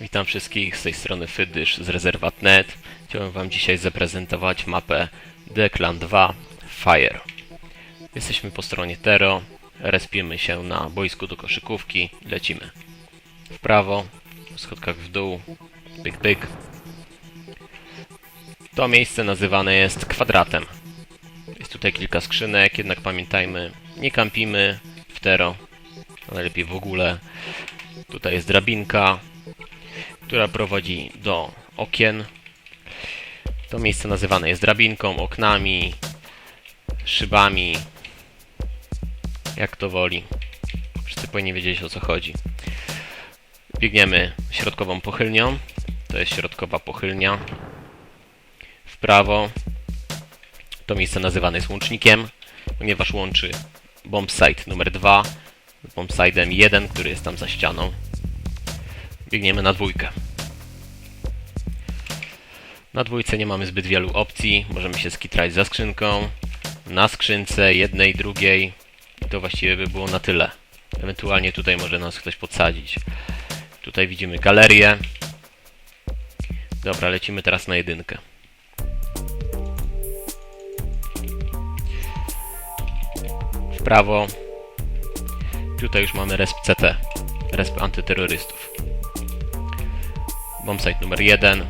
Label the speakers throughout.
Speaker 1: Witam wszystkich z tej strony Fydysz z Rezerwat.net. Chciałem Wam dzisiaj zaprezentować mapę Declan 2 Fire. Jesteśmy po stronie Tero, respimy się na boisku do koszykówki, lecimy w prawo, w schodkach w dół, pyk pyk. To miejsce nazywane jest kwadratem. Jest tutaj kilka skrzynek, jednak pamiętajmy, nie kampimy w Tero, najlepiej w ogóle. Tutaj jest drabinka, która prowadzi do okien. To miejsce nazywane jest drabinką, oknami, szybami, jak to woli. Wszyscy powinni wiedzieć o co chodzi. Biegniemy środkową pochylnią. To jest środkowa pochylnia. W prawo. To miejsce nazywane jest łącznikiem, ponieważ łączy bombsite numer 2 z bombsite'em 1, który jest tam za ścianą. Biegniemy na dwójkę. Na dwójce nie mamy zbyt wielu opcji. Możemy się skitrać za skrzynką, na skrzynce jednej, drugiej. I to właściwie by było na tyle. Ewentualnie tutaj może nas ktoś podsadzić. Tutaj widzimy galerię. Dobra, lecimy teraz na jedynkę. W prawo. Tutaj już mamy resp CT. Resp antyterrorystów. Bombsite numer 1.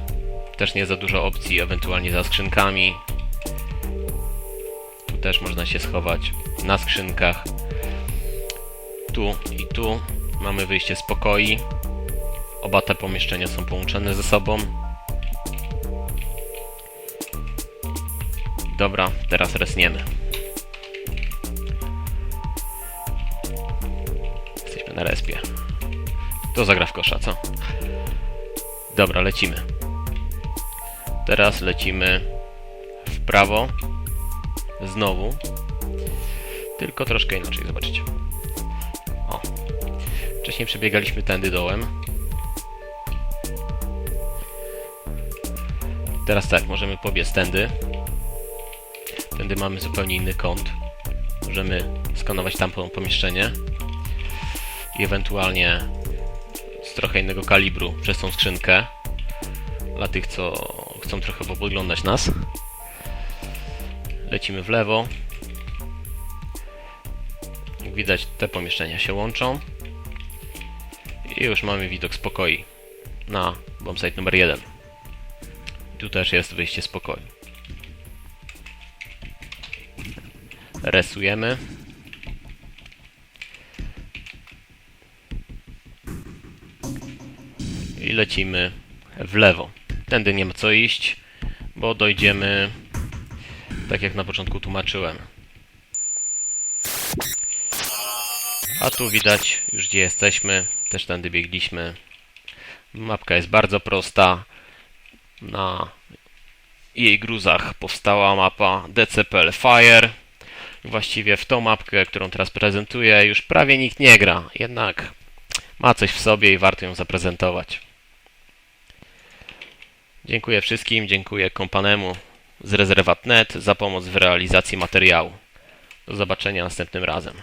Speaker 1: Też nie za dużo opcji, ewentualnie za skrzynkami. Tu też można się schować na skrzynkach. Tu i tu mamy wyjście z pokoi. Oba te pomieszczenia są połączone ze sobą. Dobra, teraz resniemy. Jesteśmy na respie. To zagra w kosza, co? Dobra, lecimy. Teraz lecimy w prawo. Znowu. Tylko troszkę inaczej, zobaczycie. O. Wcześniej przebiegaliśmy tędy dołem. Teraz tak, możemy pobiec tędy. Tędy mamy zupełnie inny kąt. Możemy skanować tam po- pomieszczenie. I ewentualnie trochę innego kalibru przez tą skrzynkę. Dla tych, co chcą trochę podglądać nas. Lecimy w lewo. Jak widać, te pomieszczenia się łączą. I już mamy widok spokoi na bombsite numer 1. Tu też jest wyjście z pokoju. Resujemy. I lecimy w lewo. Tędy nie ma co iść, bo dojdziemy tak jak na początku tłumaczyłem. A tu widać już gdzie jesteśmy. Też tędy biegliśmy. Mapka jest bardzo prosta. Na jej gruzach powstała mapa DCPL Fire. Właściwie w tą mapkę, którą teraz prezentuję, już prawie nikt nie gra. Jednak ma coś w sobie i warto ją zaprezentować. Dziękuję wszystkim, dziękuję kompanemu z Rezerwat.net za pomoc w realizacji materiału. Do zobaczenia następnym razem.